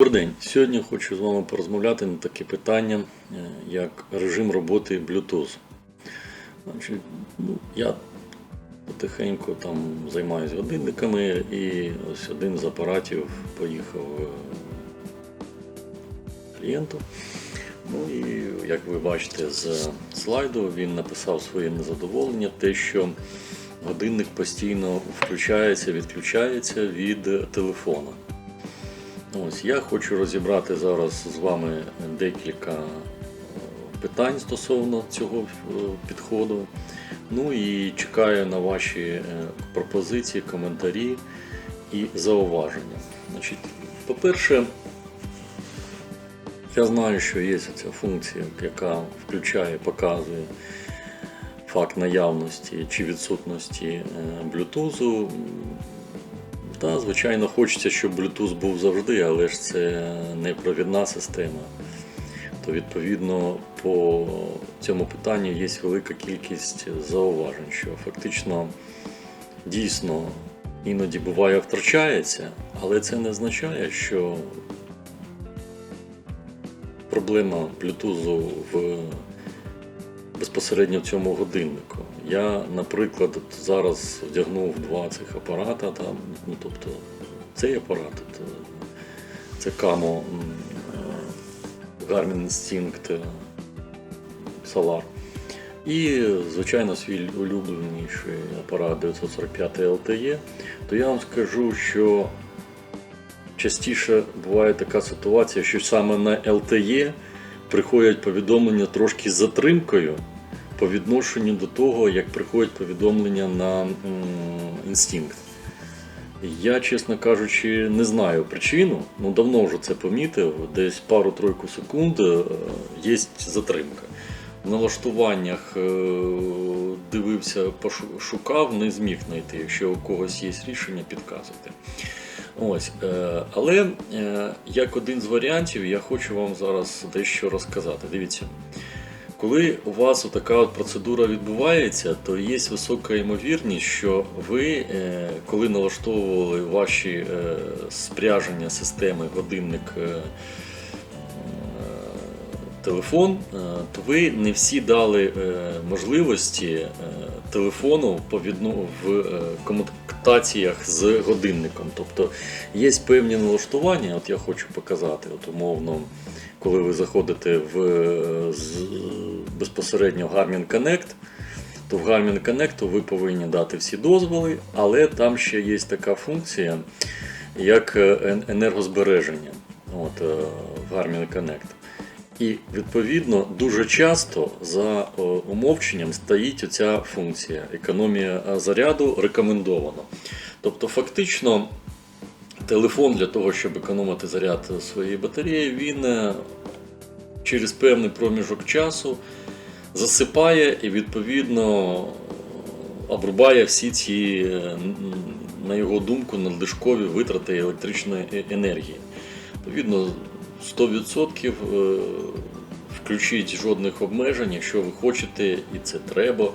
Добрий день. Сьогодні хочу з вами порозмовляти на таке питання, е, як режим роботи Bluetooth. Ну, я потихеньку там займаюся годинниками і ось один з апаратів поїхав е, клієнту. Ну і як ви бачите з слайду, він написав своє незадоволення, те, що годинник постійно включається, відключається від телефона. Ось я хочу розібрати зараз з вами декілька е, питань стосовно цього е, підходу. Ну і чекаю на ваші е, пропозиції, коментарі і зауваження. Значить, по-перше, я знаю, що є ця функція, яка включає, показує факт наявності чи відсутності Bluetooth. Та, звичайно, хочеться, щоб Bluetooth був завжди, але ж це не провідна система. То відповідно по цьому питанню є велика кількість зауважень, що фактично дійсно іноді буває втрачається, але це не означає, що проблема Bluetooth в безпосередньо в цьому годиннику. Я, наприклад, от зараз вдягнув два цих апарата, там, ну, тобто цей апарат, от, е, це м, е, Garmin Instinct е, Solar. І, звичайно, свій улюбленіший апарат 945 LTE, то я вам скажу, що частіше буває така ситуація, що саме на LTE приходять повідомлення трошки з затримкою по відношенню до того, як приходять повідомлення на інстинкт. Я, чесно кажучи, не знаю причину, ну давно вже це помітив, десь пару-тройку секунд е, є затримка. В налаштуваннях е, дивився, шукав, не зміг знайти. Якщо у когось є рішення, підказуйте. Ось, е, але е, як один з варіантів, я хочу вам зараз дещо розказати. Дивіться, коли у вас така от процедура відбувається, то є висока ймовірність, що ви, е, коли налаштовували ваші спряження системи, годинник, телефон, то ви не всі дали можливості телефону в е, комутаціях з годинником. Тобто є певні налаштування, от я хочу показати, от умовно, коли ви заходите в е, з- безпосередньо Garmin Connect, то в Garmin Connect ви повинні дати всі дозволи, але там ще є така функція, як е, енергозбереження от, е, в Garmin Connect. І відповідно дуже часто за умовченням стоїть оця функція економія е, заряду рекомендовано. Тобто, фактично, телефон для того, щоб економити заряд своєї батареї, він е, через певний проміжок часу засипає і відповідно обрубає всі ці, е, на його думку, надлишкові витрати електричної е- енергії. Відповідно, 100% е, включіть жодних обмежень, якщо ви хочете, і це треба,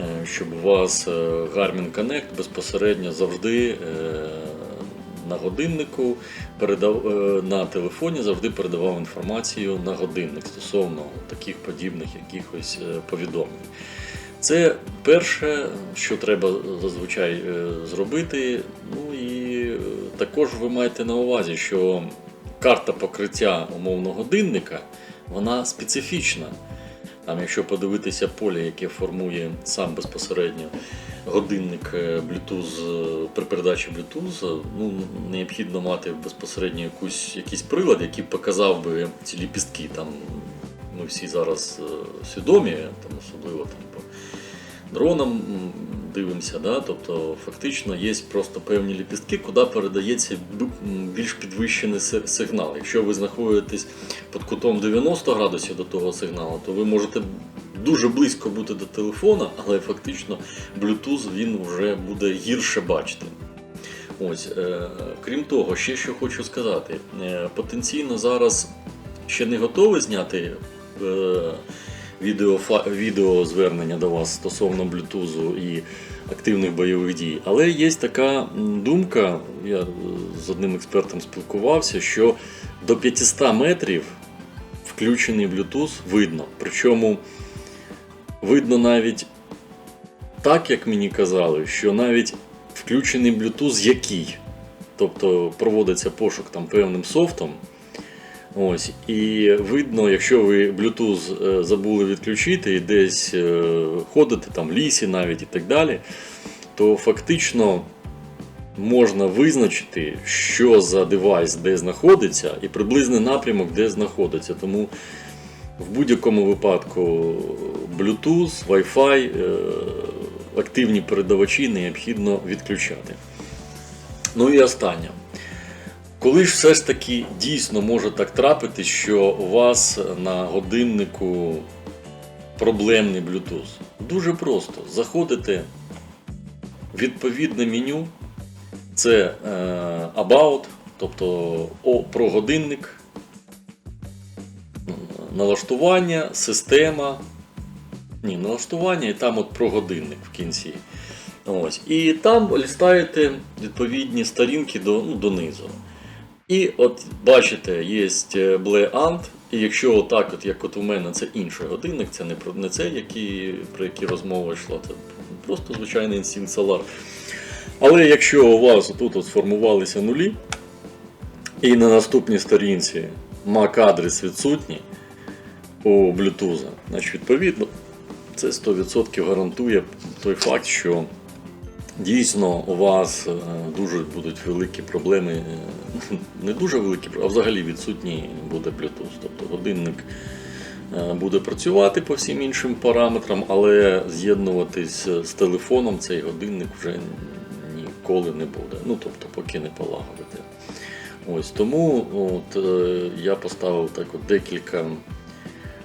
е, щоб у вас е, Garmin Connect безпосередньо завжди на годиннику передав на телефоні завжди передавав інформацію на годинник стосовно таких подібних якихось повідомлень. Це перше, що треба зазвичай зробити. Ну і також ви маєте на увазі, що карта покриття умовно годинника вона специфічна. Там, якщо подивитися поле, яке формує сам безпосередньо годинник е, Bluetooth е, при передачі Bluetooth, ну, необхідно мати безпосередньо якусь, якийсь прилад, який показав би ці ліпістки. Там, ми всі зараз е, свідомі, там, особливо там, по дронам дивимося, да? тобто фактично є просто певні ліпістки, куди передається більш підвищений сигнал. Якщо ви знаходитесь під кутом 90 градусів до того сигналу, то ви можете дуже близько бути до телефона, але фактично Bluetooth він вже буде гірше бачити. Ось, е, крім того, ще що хочу сказати, е, потенційно зараз ще не готові зняти е, відео, відео звернення до вас стосовно Bluetooth і активних бойових дій. Але є така думка, я е, з одним експертом спілкувався, що до 500 метрів включений Bluetooth видно. Причому видно навіть так, як мені казали, що навіть включений Bluetooth який. Тобто проводиться пошук там певним софтом. Ось, і видно, якщо ви Bluetooth е, забули відключити і десь е, ходите там в лісі навіть і так далі, то фактично можна визначити, що за девайс де знаходиться, і приблизний напрямок, де знаходиться. Тому в будь-якому випадку Bluetooth, Wi-Fi, е, активні передавачі необхідно відключати. Ну і останнє. Коли ж все ж таки дійсно може так трапити, що у вас на годиннику проблемний Bluetooth? Дуже просто. Заходите в відповідне меню, це е, About, тобто про годинник, налаштування, система. Ні, налаштування і там от про годинник в кінці. Ось. І там листаєте відповідні сторінки до, ну, донизу. І от бачите, є Bleant, і якщо отак, от, як от у мене, це інший годинник, це не, про, не це, який, про який розмова йшла, це просто звичайний Solar. Але якщо у вас тут от сформувалися нулі, і на наступній сторінці MAC-адрес відсутній у Bluetooth, значить відповідно це 100% гарантує той факт, що дійсно у вас е, дуже будуть великі проблеми, е, не дуже великі, а взагалі відсутній буде Bluetooth. Тобто годинник е, буде працювати по всім іншим параметрам, але з'єднуватись з телефоном цей годинник вже ніколи не буде. Ну тобто, поки не полагодите. Ось тому от, я поставив так от декілька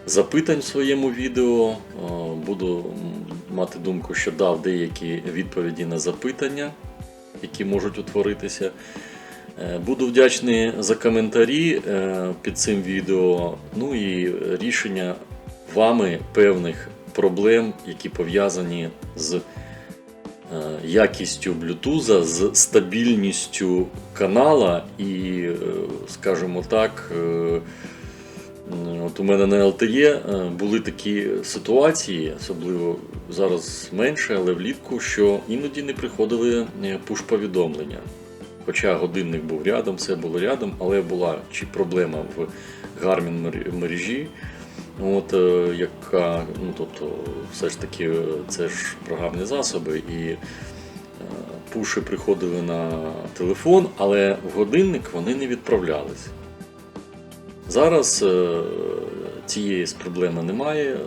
запитань в своєму відео. Буду мати думку, що дав деякі відповіді на запитання, які можуть утворитися. Е, Буду вдячний за коментарі е, під цим відео, ну і рішення вами певних проблем, які пов'язані з е, якістю Bluetooth, з стабільністю канала і, скажімо так, От у мене на LTE е, були такі ситуації, особливо зараз менше, але влітку, що іноді не приходили е, пуш-повідомлення. Хоча годинник був рядом, все було рядом, але була чи проблема в Garmin мережі, от, е, яка, ну, тобто, все ж таки, це ж програмні засоби, і пуші приходили на телефон, але в годинник вони не відправлялись. Зараз е, цієї проблеми немає.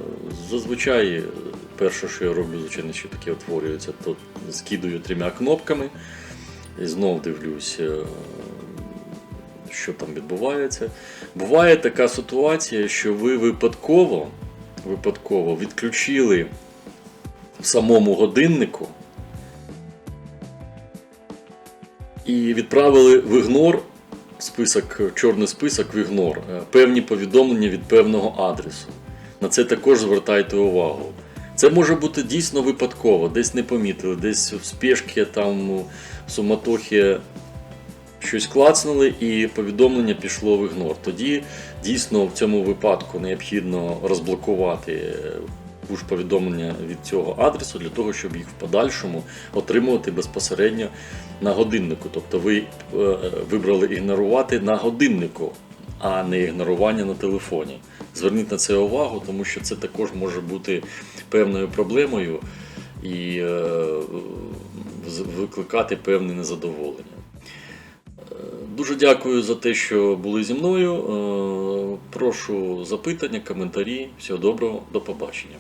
Зазвичай е, перше, що я роблю, звичайно, що таке утворюється, то скидаю трьома кнопками і знов дивлюсь, е, що там відбувається. Буває така ситуація, що ви випадково, випадково відключили в самому годиннику і відправили в ігнор список, чорний список в ігнор, е, певні повідомлення від певного адресу. На це також звертайте увагу. Це може бути дійсно випадково, десь не помітили, десь в спешці, там у суматохі щось клацнули і повідомлення пішло в ігнор. Тоді дійсно в цьому випадку необхідно розблокувати пуш повідомлення від цього адресу для того, щоб їх в подальшому отримувати безпосередньо на годиннику. Тобто ви е, вибрали ігнорувати на годиннику, а не ігнорування на телефоні. Зверніть на це увагу, тому що це також може бути певною проблемою і е, викликати певне незадоволення. Е, Дуже дякую за те, що були зі мною. Прошу запитання, коментарі. Всього доброго, до побачення.